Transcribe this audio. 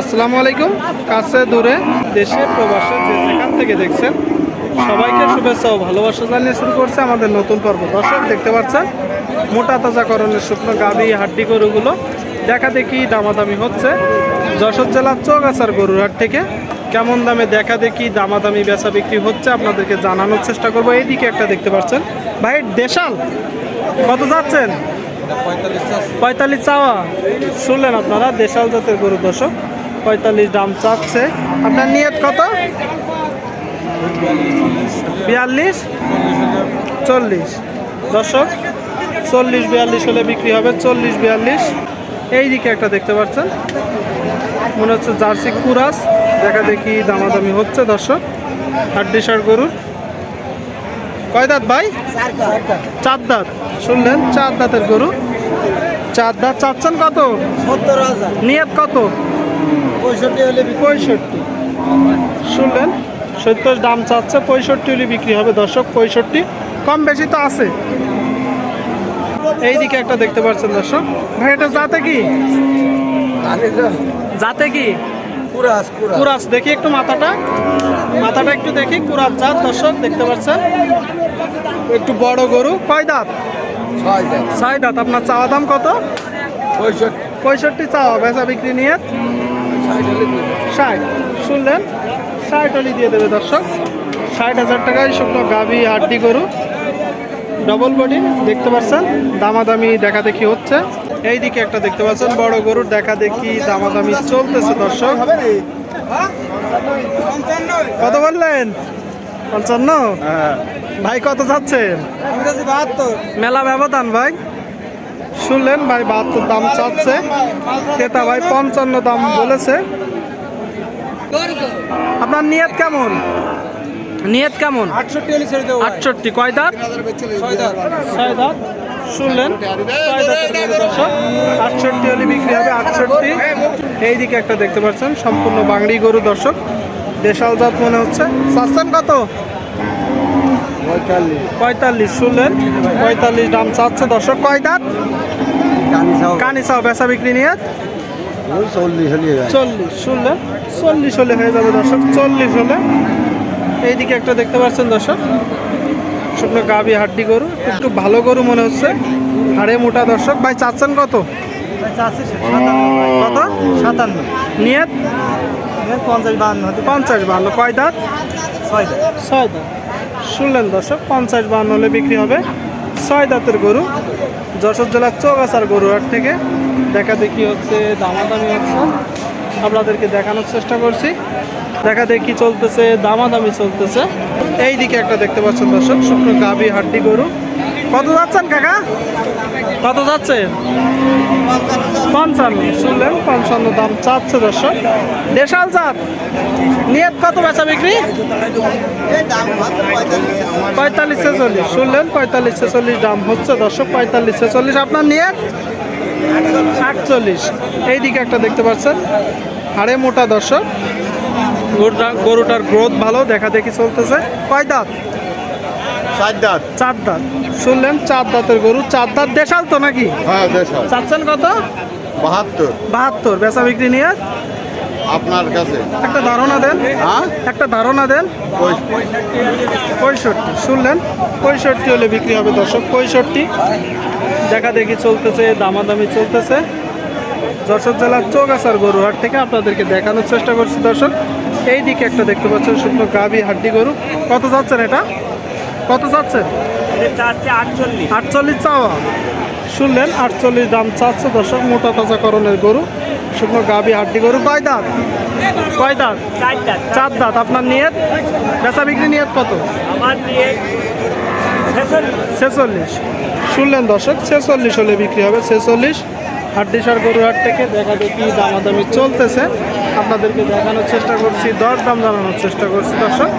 আসসালামু আলাইকুম। কাছে দূরে দেশে প্রবাসে যে যেখান থেকে দেখছেন সবাইকে শুভেচ্ছা ও ভালোবাসা জানিয়ে শুরু করছে আমাদের নতুন পর্ব। দর্শক দেখতে পাচ্ছেন মোটা তাজাকরণের শুকনো গাভি হাড্ডি গরুগুলো। দেখা দেখি দামাদামি হচ্ছে। যশোর জেলার চৌগাছার গরুর হাট থেকে কেমন দামে দেখা দেখি দামাদামি বেচা বিক্রি হচ্ছে আপনাদেরকে জানানোর চেষ্টা করব। এইদিকে একটা দেখতে পাচ্ছেন। ভাই দেশাল কত যাচ্ছেন? পঁয়তাল্লিশ চাওয়া। শুনলেন আপনারা দেশাল জাতের গরু দর্শক। পঁয়তাল্লিশ দাম চাচ্ছে। আপনার নিয়ত কত? বিয়াল্লিশ? চল্লিশ। দর্শক চল্লিশ বিয়াল্লিশ হলে বিক্রি হবে চল্লিশ বিয়াল্লিশ। এই দিকে একটা দেখতে পাচ্ছেন। মনে হচ্ছে জার্সি কুরাস। দেখা দেখি দামাদামি হচ্ছে দর্শক। হাড্ডিসার গরুর। কয় দাঁত ভাই? চার দাঁত। শুনলেন চার দাঁতের গরু। চার দাঁত চাচ্ছেন কত? নিয়ত কত? পঁয়ষট্টি হলে পঁয়ষট্টি। শুনলেন? সত্তর দাম চাচ্ছে পঁয়ষট্টি হলে বিক্রি হবে। দর্শক পঁয়ষট্টি কম বেশি তো আছে। এইদিকে একটা দেখতে পাচ্ছেন দর্শক। ভাই এটা যাতে কি? যাতে কি? কুরাস কুরাস। কুরাস দেখি একটু মাথাটা। মাথাটা একটু দেখি কুরাস জাত দর্শক দেখতে পাচ্ছেন? একটু বড় গরু কয় দাঁত। ছয় দাঁত আপনার চাওয়া দাম কত? পঁয়ষট্টি। পঁয়ষট্টি চাওয়া বেচা বিক্রি নিয়ে। ষাট। শুনলেন? ষাট হলি দিয়ে দেবে দর্শক। ষাট হাজার টাকায় শুকনো গাভি হাড্ডি গরু। ডবল বডি দেখতে পাচ্ছেন? দামাদামি দেখা দেখি হচ্ছে। এই দিকে একটা দেখতে পাচ্ছেন বড় গরুর দেখা দেখি দামাদামি চলতেছে দর্শক। কত বললেন? পঞ্চান্ন? ভাই কত যাচ্ছেন? মেলা ব্যবধান ভাই। শুনলেন ভাই বাহাত্তর দাম চাচ্ছে। ক্রেতা ভাই পঞ্চান্ন দাম বলেছে। আপনার নিয়ত কেমন? নিয়ত কেমন? আটষট্টি কয় দাঁত? ছয় দাঁত। শুনলেন? আটষট্টি হলে বিক্রি হবে আটষট্টি। এইদিকে একটা দেখতে পাচ্ছেন সম্পূর্ণ বাংলি গরু দর্শক। দেশাল জাত মনে হচ্ছে। চাচ্ছেন কত? পঁয়তাল্লিশ পঁয়তাল্লিশ। শুনলেন? পঁয়তাল্লিশ দাম চাচ্ছে দর্শক। কয় দাঁত? বেচা বিক্রি নিয়ে? চল্লিশ হলে চল্লিশ হলে? হয়ে যাবে দর্শক চল্লিশ হলে। এইদিকে একটা দেখতে পাচ্ছেন দর্শক শুকনো গাভি হাড্ডি গরু একটু ভালো গরু মনে হচ্ছে। হাড়ে মোটা দর্শক ভাই চাচ্ছেন কত? কত? সাতান্ন। নিয়ত? পঞ্চাশ বাহান্ন পঞ্চাশ বান্ন কয় দাঁত? ছয় দাঁত। ছয় দাঁত। শুনলেন দর্শক পঞ্চাশ বান্ন হলে বিক্রি হবে। ছয় দাঁতের গরু, যশোর জেলার চৌগাছার গরু হাট থেকে। দেখা দেখি হচ্ছে দামাদামি হচ্ছে। আপনাদেরকে দেখানোর চেষ্টা করছি। দেখা দেখি চলতেছে, দামাদামি চলতেছে। এই দিকে একটা দেখতে পাচ্ছেন দর্শক শুকনো গাভি হাড্ডি গরু। কত যাচ্ছেন কাকা? কত যাচ্ছে? পঞ্চান্ন। শুনলেন পঞ্চান্ন দাম চাচ্ছে দর্শক। দেশাল জাত নিয়ত কত বেচা বিক্রি? পঁয়তাল্লিশ ছেচল্লিশ। শুনলেন পঁয়তাল্লিশ ছেচল্লিশ দাম হচ্ছে দর্শক পঁয়তাল্লিশ ছেচল্লিশ। আপনার নিয়ত? আটচল্লিশ। এইদিকে একটা দেখতে পাচ্ছেন হাড়ে মোটা দর্শক। গরুটার গ্রোথ ভালো দেখা দেখি চলতেছে। কয় দাঁত? ষাট দাঁত। চার দাঁত। শুনলেন চার দাঁতের গরু। চার দাঁত দেশাল তো নাকি? হ্যাঁ দেড়শো চাচ্ছেন কত? বাহাত্তর। বাহাত্তর। বেচা বিক্রি নিয়ে? আপনার কাছে। একটা ধারণা দেন। হ্যাঁ? একটা ধারণা দেন। পঁয়ষট্টি। শুনলেন পঁয়ষট্টি হলে বিক্রি হবে দর্শক পঁয়ষট্টি। দেখা দেখি চলতেছে দামাদামি চলতেছে। যশোর জেলার চৌগাছার গরুহাট থেকে আপনাদেরকে দেখানোর চেষ্টা করছি দর্শক। এই দিকে একটা দেখতে পাচ্ছেন শুকনো গাভি হাড্ডি গরু। কত যাচ্ছেন এটা? কত যাচ্ছেন আটচল্লিশ চাওয়া। শুনলেন, আটচল্লিশ দাম চাচ্ছে দর্শক, মোটা তাজা করণের গরু। শুকনো গাভি হাড্ডি গরু কয় দাঁত কয় দাঁত চার দাঁত। আপনার নিয়ত? বেচা বিক্রি নিয়ত কত? ছেচল্লিশ। শুনলেন দর্শক, ছেচল্লিশ হলে বিক্রি হবে, ছেচল্লিশ। হাড্ডিসার গরুহাট থেকে দেখা দেখি দামাদামি চলতেছে। আপনাদেরকে দেখানোর চেষ্টা করছি দর দাম জানানোর চেষ্টা করছি দর্শক।